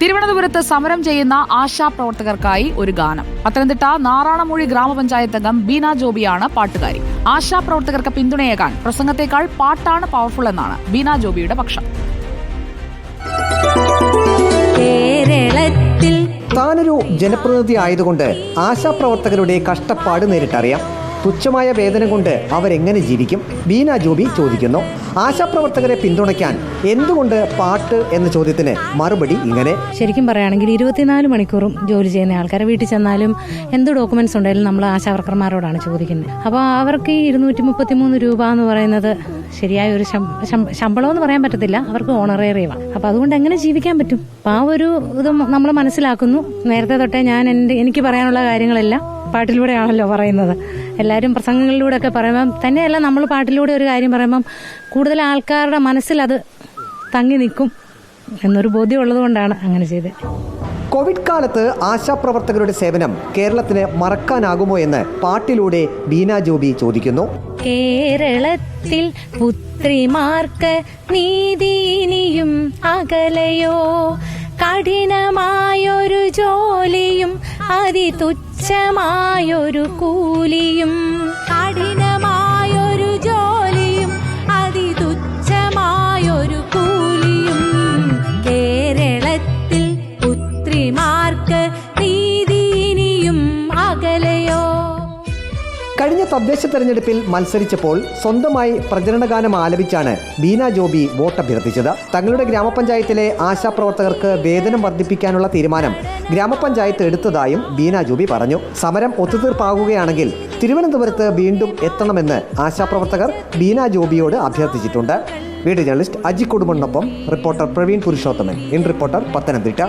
തിരുവനന്തപുരത്ത് സമരം ചെയ്യുന്ന ആശാ പ്രവർത്തകർക്കായി ഒരു ഗാനം. പത്തനംതിട്ട നാറാണമൂഴി ഗ്രാമപഞ്ചായത്ത് അംഗം ബീന ജോബിയാണ് പാട്ടുകാരി. ആശാ പ്രവർത്തകർക്ക് പിന്തുണയേകാൻ പ്രസംഗത്തേക്കാൾ പാട്ടാണ് പവർഫുൾ എന്നാണ് ബീന ജോബിയുടെ പക്ഷം. കേരളത്തിൽ താനൊരു ജനപ്രതിനിധി ആയതുകൊണ്ട് ആശാപ്രവർത്തകരുടെ കഷ്ടപ്പാട് നേരിട്ടറിയാം. തുച്ഛമായ വേതനം കൊണ്ട് അവരെങ്ങനെ ജീവിക്കും? ബീന ജോബി ചോദിക്കുന്നു. ആശാപ്രവർത്തകരെ പിന്തുണയ്ക്കാൻ എന്തുകൊണ്ട് പാട്ട് എന്ന ചോദ്യത്തിന് മറുപടി ഇങ്ങനെ? ശരിക്കും പറയുകയാണെങ്കിൽ ഇരുപത്തിനാല് മണിക്കൂറും ജോലി ചെയ്യുന്ന ആൾക്കാരെ വീട്ടിൽ ചെന്നാലും എന്ത് ഡോക്യുമെന്റ്സ് ഉണ്ടെങ്കിലും നമ്മൾ ആശാവർക്കർമാരോടാണ് ചോദിക്കുന്നത്. അപ്പോൾ അവർക്ക് ഈ ഇരുന്നൂറ്റി മുപ്പത്തി മൂന്ന് രൂപ എന്ന് പറയുന്നത് ശരിയായ ഒരു ശമ്പളം എന്ന് പറയാൻ പറ്റത്തില്ല. അവർക്ക് ഓണറേറിയമാണ് അപ്പൊ അതുകൊണ്ട് എങ്ങനെ ജീവിക്കാൻ പറ്റും? അപ്പൊ ആ ഒരു ഇത് നമ്മൾ മനസ്സിലാക്കുന്നു. നേരത്തെ തൊട്ടേ ഞാൻ എന്റെ എനിക്ക് പറയാനുള്ള കാര്യങ്ങളെല്ലാം പാട്ടിലൂടെയാണല്ലോ പറയുന്നത്. എല്ലാവരും പ്രസംഗങ്ങളിലൂടെ ഒക്കെ പറയുമ്പം തന്നെയല്ല നമ്മൾ പാട്ടിലൂടെ ഒരു കാര്യം പറയുമ്പം കൂടുതൽ ആൾക്കാരുടെ മനസ്സിൽ അത് തങ്ങി നിൽക്കും എന്നൊരു ബോധ്യമുള്ളത് കൊണ്ടാണ് അങ്ങനെ ചെയ്തത്. കോവിഡ് കാലത്ത് ആശാപ്രവർത്തകരുടെ സേവനം കേരളത്തിന് മറക്കാനാകുമോ എന്ന് പാട്ടിലൂടെ ബീന ജോബി ചോദിക്കുന്നു. കേരളത്തിൽ പുത്രിമാർക്ക് നീതിനിയും അകലയോ? കഠിനമായൊരു ജോലിയും അതിതുച്ഛമായൊരു കൂലിയും. കഠിനമായൊരു പുത്രിമാർക്ക് നീതിനിയും അകലയോ? കഴിഞ്ഞ തദ്ദേശ തെരഞ്ഞെടുപ്പിൽ മത്സരിച്ചപ്പോൾ സ്വന്തമായി പ്രചരണഗാനം ആലപിച്ചാണ് ബീന ജോബി വോട്ടഭ്യർത്ഥിച്ചത്. തങ്ങളുടെ ഗ്രാമപഞ്ചായത്തിലെ ആശാപ്രവർത്തകർക്ക് വേതനം വർദ്ധിപ്പിക്കാനുള്ള തീരുമാനം ഗ്രാമപഞ്ചായത്ത് എടുത്തതായും ബീന ജോബി പറഞ്ഞു. സമരം ഒത്തുതീർപ്പാകുകയാണെങ്കിൽ തിരുവനന്തപുരത്ത് വീണ്ടും എത്തണമെന്ന് ആശാപ്രവർത്തകർ ബീന ജോബിയോട് അഭ്യർത്ഥിച്ചിട്ടുണ്ട്. വീട് journalist Aji കുടുംബനൊപ്പം reporter Praveen Purushothaman. In reporter Pathanamthitta.